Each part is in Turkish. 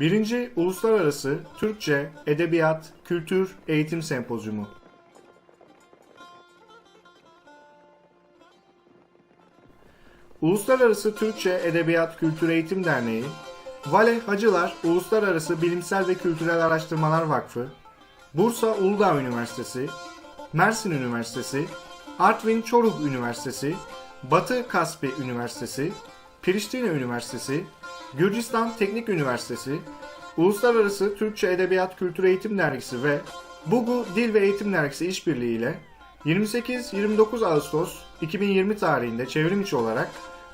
1. Uluslararası Türkçe Edebiyat Kültür Eğitim Sempozyumu Uluslararası Türkçe Edebiyat Kültür Eğitim Derneği, Vale Hacılar Uluslararası Bilimsel ve Kültürel Araştırmalar Vakfı, Bursa Uludağ Üniversitesi, Mersin Üniversitesi, Artvin Çoruh Üniversitesi, Batı Kaspi Üniversitesi, Priştine Üniversitesi, Gürcistan Teknik Üniversitesi, Uluslararası Türkçe Edebiyat Kültür Eğitim Dergisi ve Bugu Dil ve Eğitim Dergisi işbirliği ile 28-29 Ağustos 2020 tarihinde çevrim olarak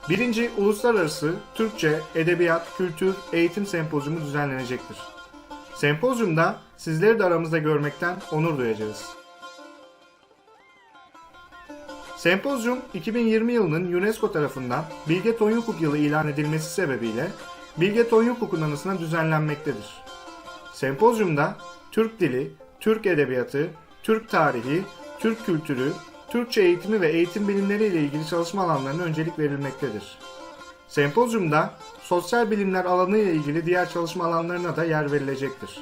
1. Uluslararası Türkçe Edebiyat Kültür Eğitim Sempozyumu düzenlenecektir. Sempozyumda sizleri de aramızda görmekten onur duyacağız. Sempozyum 2020 yılının UNESCO tarafından Bilge Tonyukuk yılı ilan edilmesi sebebiyle Bilge Tonyukuk'un anısına düzenlenmektedir. Sempozyumda Türk dili, Türk edebiyatı, Türk tarihi, Türk kültürü, Türkçe eğitimi ve eğitim bilimleri ile ilgili çalışma alanlarına öncelik verilmektedir. Sempozyumda sosyal bilimler alanı ile ilgili diğer çalışma alanlarına da yer verilecektir.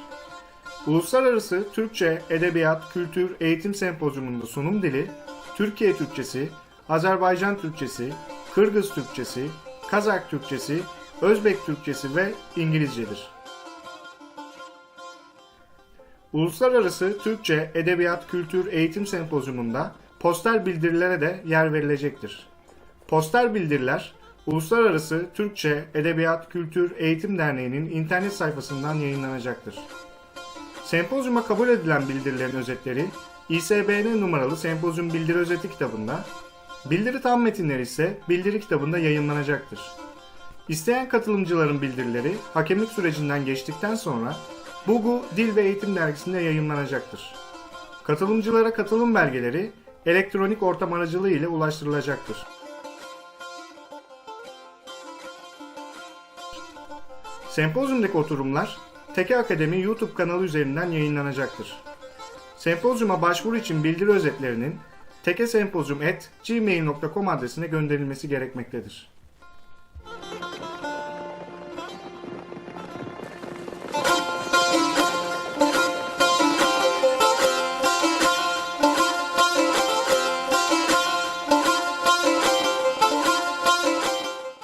Uluslararası Türkçe Edebiyat Kültür Eğitim Sempozyumunda sunum dili Türkiye Türkçesi, Azerbaycan Türkçesi, Kırgız Türkçesi, Kazak Türkçesi, Özbek Türkçesi ve İngilizcedir. Uluslararası Türkçe Edebiyat Kültür Eğitim Sempozyumunda poster bildirilere de yer verilecektir. Poster bildiriler Uluslararası Türkçe Edebiyat Kültür Eğitim Derneği'nin internet sayfasından yayınlanacaktır. Sempozyuma kabul edilen bildirilerin özetleri İSBN numaralı Sempozyum Bildiri Özeti kitabında, bildiri tam metinleri ise bildiri kitabında yayınlanacaktır. İsteyen katılımcıların bildirileri hakemlik sürecinden geçtikten sonra Bugu Dil ve Eğitim Dergisi'nde yayınlanacaktır. Katılımcılara katılım belgeleri elektronik ortam aracılığı ile ulaştırılacaktır. Sempozyumdaki oturumlar Teke Akademi YouTube kanalı üzerinden yayınlanacaktır. Sempozyuma başvuru için bildiri özetlerinin tekesempozyum.gmail.com adresine gönderilmesi gerekmektedir.